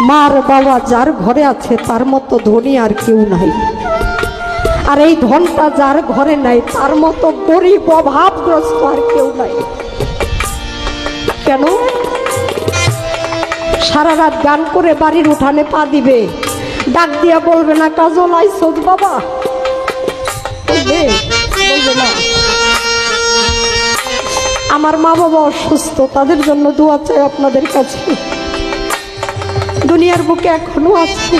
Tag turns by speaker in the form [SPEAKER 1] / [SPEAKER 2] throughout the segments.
[SPEAKER 1] মার বাবা যার ঘরে আছে, তার মতো ধনী আর কেউ নাই। আর এই ধনটা যার ঘরে নাই, তার মতো গরিব, অভাবগ্রস্ত আর কেউ নাই। কেন? সারা রাত গান করে বাড়ির উঠানে পা দিবে। ডাক দিয়া বলবে না, কাজল আইসোদ বাবা। আমার মা বাবা অসুস্থ, তাদের জন্য দোয়া চাই আপনাদের কাছে। দুনিয়ার বুকে এখনও আছে।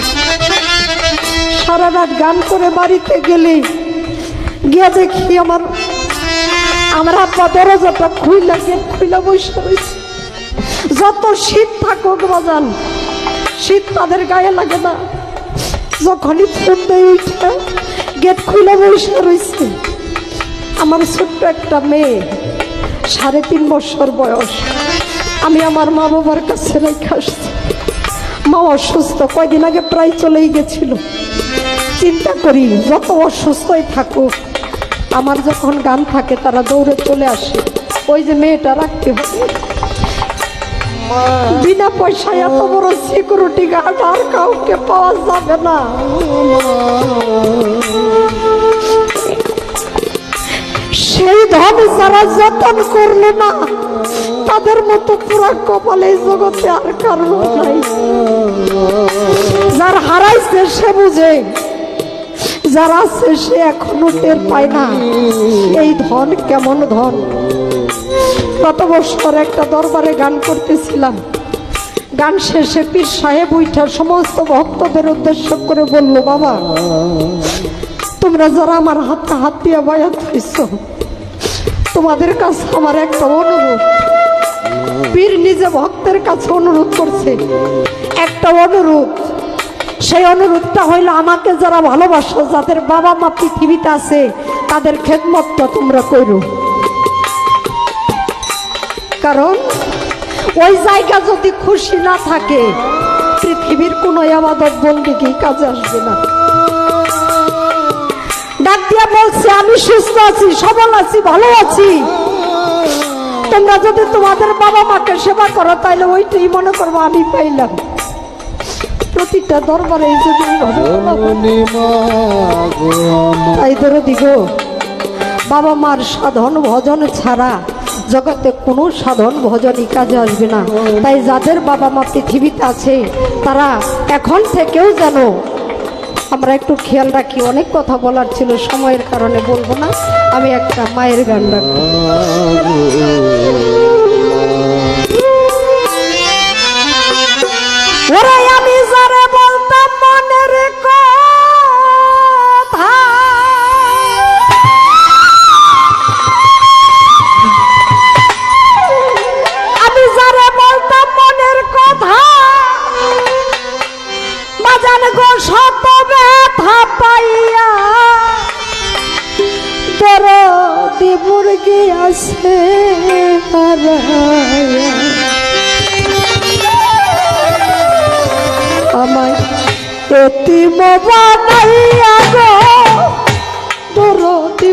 [SPEAKER 1] সারা রাত গান করে বাড়িতে গেলে গিয়ে দেখি আমার আমার আব্বা দরজাটা খুইলা, গেট খুইলা বসে রয়েছে। যত শীত থাকুক বাজান, শীত তাদের গায়ে লাগে না। যখনই দেয় উঠে, গেট খুলে বসে রয়েছে। আমার ছোট্ট একটা মেয়ে, সাড়ে তিন বছর বয়স। আমি আমার মা বাবার কাছে রেখে আসছি। মা অসুস্থ, কয়দিন আগে প্রায় চলেই গেছিল। চিন্তা করি, যত অসুস্থই থাকুক, আমার যখন গান থাকে, তারা দৌড়ে চলে আসে। ওই যে মেয়েটা রাখতে হবে। বিনা পয়সায় এত বড় সিকিউরিটি গার্ড আর কাউকে পাওয়া যাবে না। সেই ধন যারা যতন করল না তাদের মতো পুরা কপালে জগতে আর কারণ নাই। যার হারাইছে সে বুঝে, যারা আছে সে এখনও টের পায় না। এই ধন কেমন ধন? গত বছর একটা দরবারে গান করতেছিলাম। গান শেষে পীর সাহেব উইঠা সমস্ত ভক্তদের উদ্দেশ্য করে বলল, বাবা, তোমরা যারা আমার হাতে হাত দিয়ে বায়াত হয়েছ তোমাদের কাছে আমার একটা অনুরোধ। পীর নিজে ভক্তের কাছে অনুরোধ করছে। একটা অনুরোধ, সেই অনুরোধটা হইল আমাকে যারা ভালোবাসো, যাদের বাবা মা পৃথিবীতে আছে, তাদের খেদমতটা তোমরা করো। কারণ ওই জায়গা যদি খুশি না থাকে, পৃথিবীর কোনো আবাদত বন্দিকেই কাজে আসবে না। ডাক দিয়া বলছে, আমি সুস্থ আছি, সবল আছি, ভালো আছি। তোমরা যদি তোমাদের বাবা মাকে সেবা করো তাহলে ওইটাই মনে করব আমি পাইলাম। প্রতিটা দরবারে এই যদি তাই ধরে দিগো বাবা মার সাধন ভজন ছাড়া জগতে কোনো সাধন ভজনই কাজে আসবে না। তাই যাদের বাবা মা পৃথিবীতে আছে তারা এখন থেকেও যেন আমরা একটু খেয়াল রাখি, অনেক কথা বলার ছিল, সময়ের কারণে বলব না। আমি একটা মায়ের গান রাখব। ওরে এতিম বানাইয়া গো। দরদি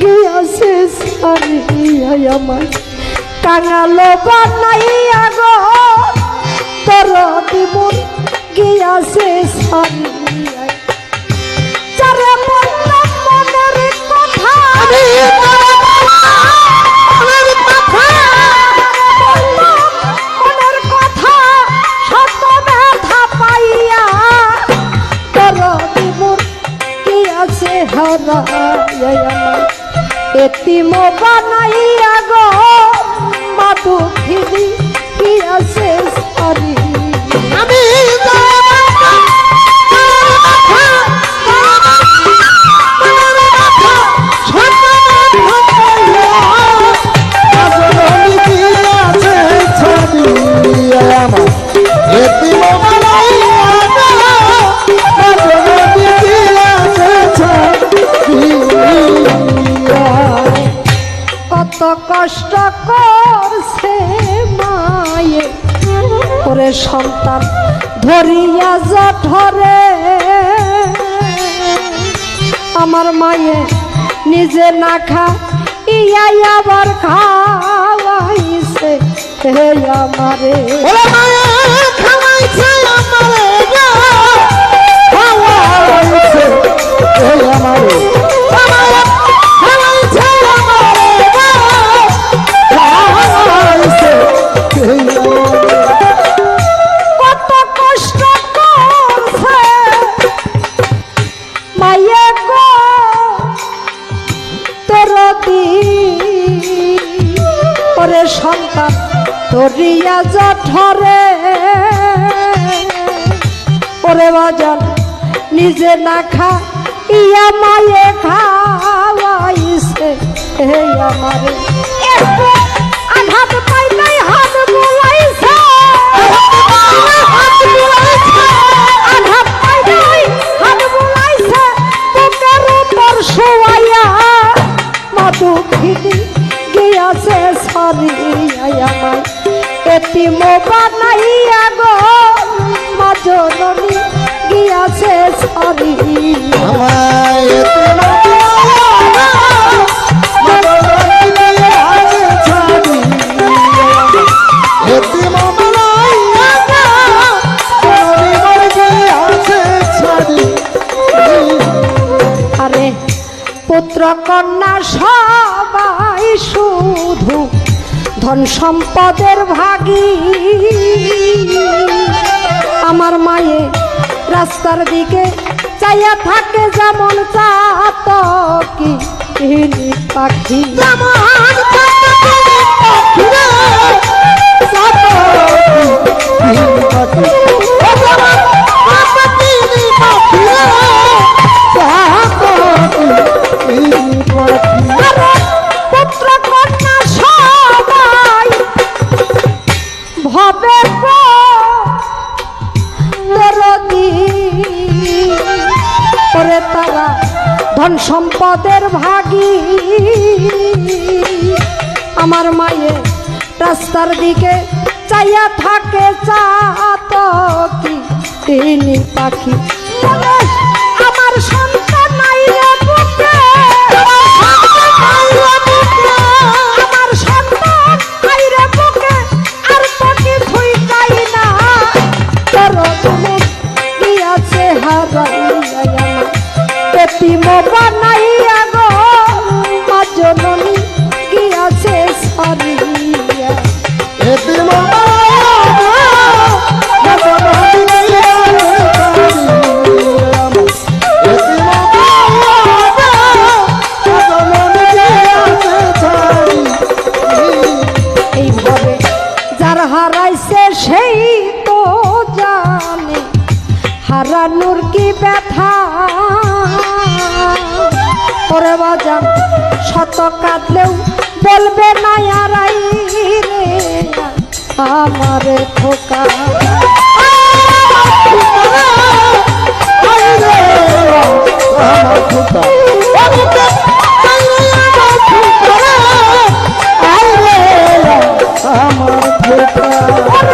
[SPEAKER 1] গিয়াছে সারিয়া আমায় কাঙাল বানাইয়া গো। দরদি গিয়াছে সারিয়া হারাইয়া এতিম বানাইয়া গো মাধু খিদি কি আছে আমি করে সন্তান ধরিয়া জঠরে আমার মায়ে নিজে না খা ইয়াই আবার খাওয়াইছে হে আমারে। সন্তান তরিয়া জঠরে ওরে বাজান নিজে না খা ইয়া মায়ে খাওয়াইছে। হে আমারে পুত্র কন্যা সবাই শুধু ধন সম্পদের ভাগি। আমার মায়ে রাস্তার দিকে চাইয়া থাকে যেমন চাতকি হিলি পাখি। ধন সম্পদের ভাগি। আমার মায়ে রাস্তার দিকে চাইয়া থাকে চাতকি। তিনি পাখি এতিম বানাইয়া শত কাঁদলেও বলবে না আরাই রে আমারে খোকা
[SPEAKER 2] আমার খোকা
[SPEAKER 1] ওরে